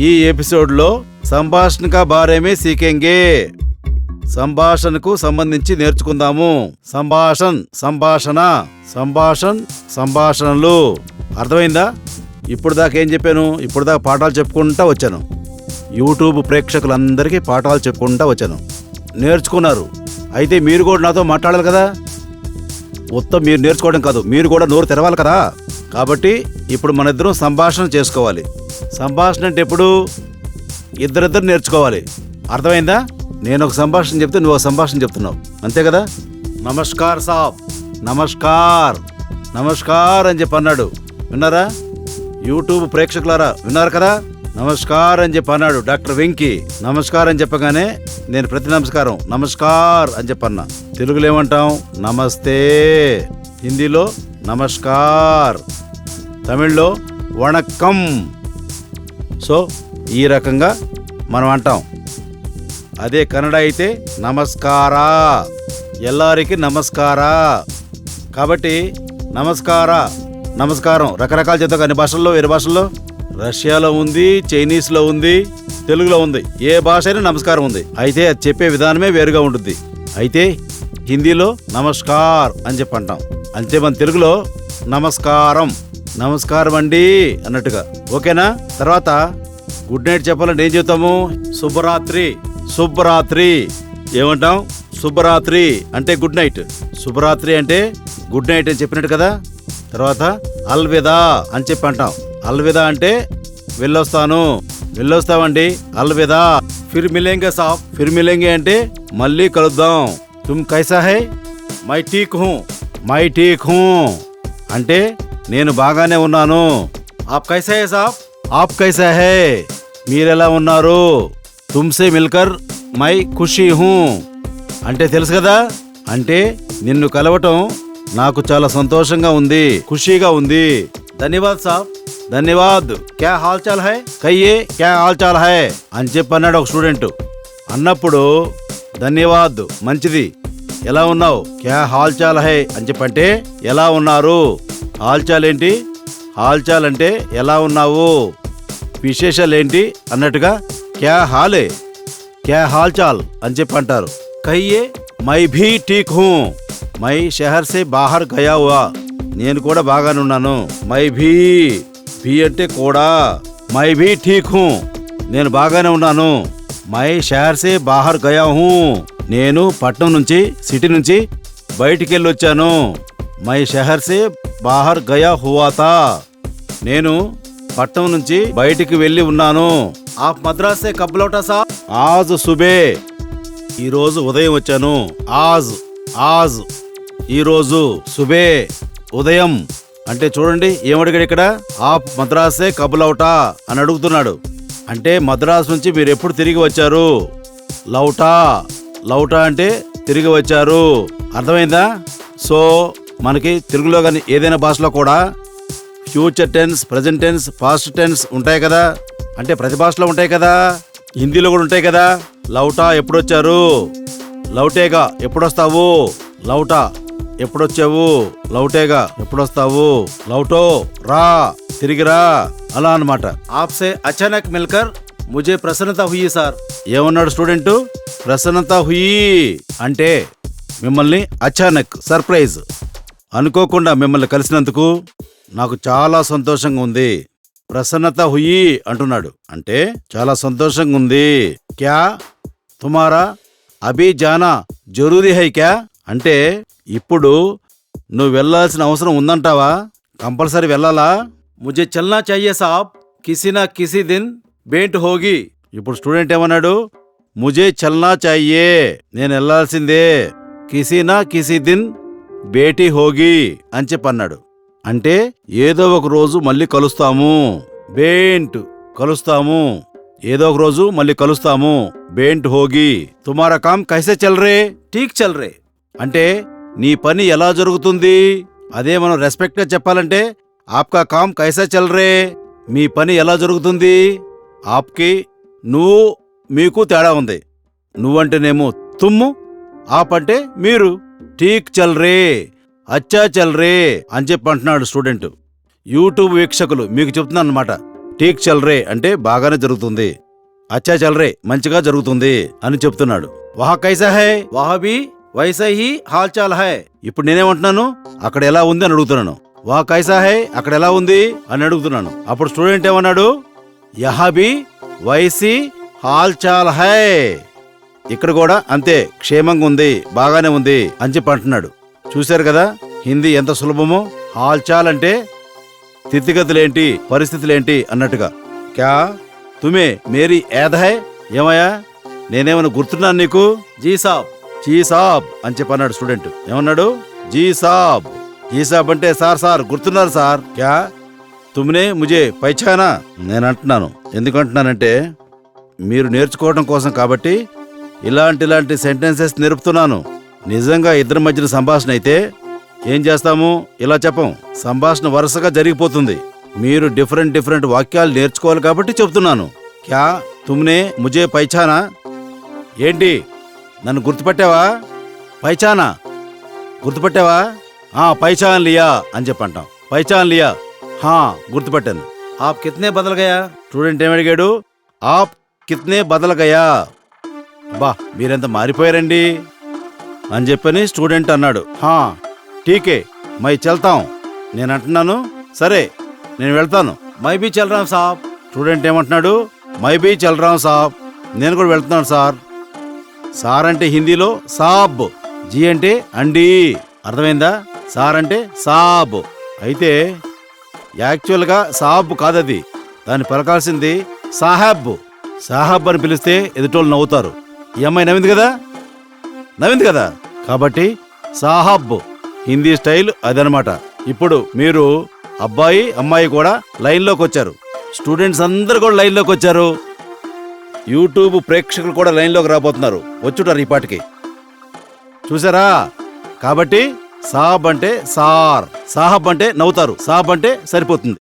ఈ ఎపిసోడ్లో సంభాషణక బారేమే సీకెంగే. సంభాషణకు సంబంధించి నేర్చుకుందాము. సంభాషణ్ సంభాషణ సంభాషణ్ సంభాషణలు. అర్థమైందా? ఇప్పుడు దాకా ఏం చెప్పాను? ఇప్పుడు దాకా పాఠాలు చెప్పుకుంటా వచ్చాను. యూట్యూబ్ ప్రేక్షకులందరికీ పాఠాలు చెప్పుకుంటా వచ్చాను. నేర్చుకున్నారు. అయితే మీరు కూడా నాతో మాట్లాడాలి కదా? మొత్తం మీరు నేర్చుకోవడం కాదు మీరు కూడా నోరు తెరవాలి కదా? కాబట్టి ఇప్పుడు మన ఇద్దరం సంభాషణ చేసుకోవాలి. సంభాషణ అంటే ఎప్పుడు? ఇద్దరిద్దరు నేర్చుకోవాలి. అర్థమైందా? నేను ఒక సంభాషణ చెప్తే నువ్వు ఒక సంభాషణ చెప్తున్నావు. అంతే కదా? నమస్కార్ సాబ్. నమస్కార్. నమస్కార్ అని చెప్పి అన్నాడు. విన్నారా? యూట్యూబ్ ప్రేక్షకులారా విన్నారు కదా? నమస్కార్ అని చెప్పి అన్నాడు డాక్టర్ వెంకీ. నమస్కారం అని చెప్పగానే నేను ప్రతి నమస్కారం నమస్కార్ అని చెప్పన్నా తెలుగులో ఏమంటాం? నమస్తే. హిందీలో నమస్కార్. తమిళ్ళో వణక్కం సో ఈ రకంగా మనం అంటాం. అదే కన్నడ అయితే నమస్కారా. ఎల్లారికి నమస్కారా. కాబట్టి నమస్కార నమస్కారం రకరకాల చెప్తాం అన్ని భాషల్లో వేరే భాషల్లో. రష్యాలో ఉంది చైనీస్లో ఉంది తెలుగులో ఉంది. ఏ భాష అయినా నమస్కారం ఉంది. అయితే అది చెప్పే విధానమే వేరుగా ఉంటుంది అయితే హిందీలో నమస్కార్ అని చెప్పి అంటాం అంతే మన తెలుగులో నమస్కారం. నమస్కారం అండి అన్నట్టుగా. ఓకేనా? తర్వాత గుడ్ నైట్ చెప్పాలంటే ఏం చెప్తాము శుభరాత్రి. శుభరాత్రి. ఏమంటాం? శుభరాత్రి అంటే గుడ్ నైట్. శుభరాత్రి అంటే గుడ్ నైట్ అని చెప్పినట్టు కదా? తర్వాత అల్విదా అని చెప్పి అంటాం. అల్విదా అంటే వెళ్ళొస్తాను. వెళ్ళొస్తామండి. అల్విదా. ఫిర్ మిలేంగే సాబ్. ఫిర్ మిలేంగే అంటే మళ్ళీ కలుద్దాం. తుమ్ కైసా హై? మై టీక్ హూ. మై టీక్ హూ. అంటే నేను బాగానే ఉన్నాను. ఆప్ కైసా హై సాబ్ ఆప్ కైసా హై మీరెలా ఉన్నారు? తుమ్సే మిల్కర్ మై ఖుషీ హూ. అంటే తెలుసు కదా? అంటే నిన్ను కలవటం నాకు చాలా సంతోషంగా ఉంది ఖుషీగా ఉంది. ధన్యవాద్ సాబ్. ధన్యవాద్. క్యా హాల్ చాల్ హై? కయ్యే క్యా హాల్ చాల్ హై? అని చెప్పి అన్నాడు ఒక స్టూడెంట్. అన్నప్పుడు ధన్యవాద్ మంచిది. ఎలా ఉన్నావు? క్యా హాల్ చాల్ హై? అని చెప్పంటే ఎలా ఉన్నారు? హాల్చాలేంటి? చాల్ ఏంటి అంటే ఎలా ఉన్నావు? విశేషాలు ఏంటి అన్నట్టుగా క్యా హాలే? క్యా హాల్ చాల్ అని చెప్పి అంటారు. కయ్యే మై భీ ఠీక్ హూ. మై షహర్ సే బాహర్ గయా హువా. నేను కూడా బాగానే ఉన్నాను. మై భీ. భీ అంటే కూడా. మై భీ ఠీక్ హూ. నేను బాగానే ఉన్నాను. మై షహర్ సే బాహర్ గయా హూ. నేను పట్నం నుంచి సిటీ నుంచి బయటికి వెళ్ళి వచ్చాను మై షహర్ సే బాహర్ గయా హువా తా నేను పట్నం నుంచి బయటికి వెళ్ళి ఉన్నాను. ఆప్ మద్రాస్ సే కబ్ లౌటా సా ఆజ్ సుబే. ఈ రోజు ఉదయం వచ్చాను. ఆజ్ ఆజ్. ఈ రోజు సుబే ఉదయం. అంటే చూడండి ఏమడిగాడు ఇక్కడ? ఆప్ మద్రాసే కబ్ లౌటా అని అడుగుతున్నాడు. అంటే మద్రాస్ నుంచి మీరు ఎప్పుడు తిరిగి వచ్చారు? లౌటా. లౌటా అంటే తిరిగి వచ్చారు. అర్థమైందా? సో మనకి తెలుగులో కానీ ఏదైనా భాషలో కూడా future tense present tense past tense ఉంటాయి కదా. అంటే ప్రతి భాషలో ఉంటాయి కదా. హిందీలో కూడా ఉంటాయి కదా. లౌటా ఎప్పుడొచ్చారు? లౌటేగా ఎప్పుడొస్తావు? లౌటా ఎప్పుడొచ్చావు? లౌటేగా ఎప్పుడొస్తావు? లౌటో రా తిరిగిరా అలా అన్నమాట. ఆప్సే అచానక్ మిల్కర్ ముజే ప్రసన్నత హుయి సార్. ఏమన్నాడు స్టూడెంట్? ప్రసన్నత హుయి. అంటే మిమ్మల్ని అచానక్ సర్ప్రైజ్. అనుకోకుండా మిమ్మల్ని కలిసినందుకు నాకు చాలా సంతోషంగా ఉంది. ప్రసన్నత హుయి అంటున్నాడు. అంటే చాలా సంతోషంగా ఉంది. క్యా? తుమారా? అభి జానా? జరూరీ హై క్యా? అంటే ఇప్పుడు నువ్వు వెళ్ళాల్సిన అవసరం ఉందంటావా? కంపల్సరీ వెళ్ళాలా? ముజే చల్నా చాయ్యే సాబ్. కిసినా కిసి దిన్ బేంట్ హోగి. ఇప్పుడు స్టూడెంట్ ఏమన్నాడు? ముజే చల్నా చాయ్యే. నేను వెళ్ళాల్సిందే. కిసినా కిసి దిన్ బేటీ హోగి అని చెప్పన్నాడు. అంటే ఏదో ఒక రోజు మళ్ళీ కలుస్తాము. బేంట్ కలుస్తాము. ఏదో ఒక రోజు మళ్ళీ కలుస్తాము. బేంట్ హోగి. తుమారా కామ్ కైసే చల్రే? టీక్ చల్రే. అంటే నీ పని ఎలా జరుగుతుంది? అదే మనం రెస్పెక్ట్గా చెప్పాలంటే ఆప్కా కామ్ కైసా చల్రే? మీ పని ఎలా జరుగుతుంది? ఆప్కి నువ్వు మీకు తేడా ఉంది. నువ్వంటేనేమో తుమ్ము ఆప్ అంటే మీరు. ఠీక్ చల్ రే అచ్చా చల్ రే అని చెప్పి అంటున్నాడు స్టూడెంట్. యూట్యూబ్ వీక్షకులు మీకు చెప్తున్నాను అనమాట ఠీక్ చల్ రే అంటే బాగానే జరుగుతుంది. అచ్చా చల్ రే మంచిగా జరుగుతుంది అని చెప్తున్నాడు. వహా కైసా హై? వహా బి వైసా హీ హాల్ చాల్ హై? ఇప్పుడు నేనేమంటున్నాను? అక్కడ ఎలా ఉంది అని అడుగుతున్నాను. వహా కైసా హై అక్కడ ఎలా ఉంది అని అడుగుతున్నాను. అప్పుడు స్టూడెంట్ ఏమన్నాడు? యహాబీ వైసీ హాల్ చాల్ హై. ఇక్కడ కూడా అంతే క్షేమంగా ఉంది బాగానే ఉంది అని చెప్పి అంటున్నాడు. చూశారు కదా హిందీ ఎంత సులభమో? హాల్చాల్ అంటే స్థితిగతులేంటి పరిస్థితులేంటి అన్నట్టుగా. క్యా? తుమే మేరీ ఏద ఏమయ్యా? నేనేమైనా గుర్తున్నాను నీకు? జీ సాబ్. జీ సాబ్ అని చెప్పి అన్నాడు స్టూడెంట్. ఏమన్నాడు? జీ సాబ్. జీ సాబ్ అంటే సార్ సార్ గుర్తున్నారు సార్. క్యా? తుమ్నే ముజే పైచానా నేను అంటున్నాను. ఎందుకంటున్నానంటే మీరు నేర్చుకోవడం కోసం కాబట్టి ఇలాంటి ఇలాంటి సెంటెన్సెస్ నేర్పుతున్నాను. నిజంగా ఇద్దరి మధ్యన సంభాషణ అయితే ఏం చేస్తాము? ఇలా చెప్పం. సంభాషణ వరుసగా జరిగిపోతుంది. మీరు డిఫరెంట్ డిఫరెంట్ వాక్యాలు నేర్చుకోవాలి కాబట్టి చెప్తున్నాను. క్యా తుమ్నే ముజే పైచానా ఏంటి? నన్ను గుర్తుపట్టావా? పైచానా గుర్తుపట్టావా? ఆ పైచాన్ లియా అని చెప్పంటాం. పైచాన్ లియా. హా గుర్తుపట్టాను. ఆప్ కిత్నే బదల్ గయా స్టూడెంట్ ఏమడిగాడు? ఆప్ కిత్నే బదల్ గయా బా మీరెంత మారిపోయారండి? అని చెప్పని స్టూడెంట్ అన్నాడు. హా టీకే మై చెల్తాం. నేను అంటున్నాను సరే నేను వెళ్తాను. మై బీ చల్రాం సాబ్. స్టూడెంట్ ఏమంటున్నాడు మై బీ చల్రాం సాబ్. నేను కూడా వెళ్తున్నాను సార్. సార్ అంటే హిందీలో సాబ్. జీ అంటే అండి. అర్థమైందా? సార్ అంటే సాబ్. అయితే యాక్చువల్గా సాబ్ కాదది. దాన్ని పలకాల్సింది సాహాబ్. సాహాబ్ అని పిలిస్తే ఎదుటోళ్ళు నవ్వుతారు. ఈ అమ్మాయి నవ్వింది కదా? నవ్వింది కదా? కాబట్టి సాహాబ్ హిందీ స్టైల్ అదనమాట. ఇప్పుడు మీరు అబ్బాయి అమ్మాయి కూడా లైన్లోకి వచ్చారు. స్టూడెంట్స్ అందరు కూడా లైన్లోకి వచ్చారు. యూట్యూబ్ ప్రేక్షకులు కూడా లైన్లోకి రాబోతున్నారు. వచ్చుంటారు ఈ పాటికి. చూసారా? కాబట్టి సాహబ్ అంటే సార్. సాహబ్ అంటే నవ్వుతారు. సాహబ్ అంటే సరిపోతుంది.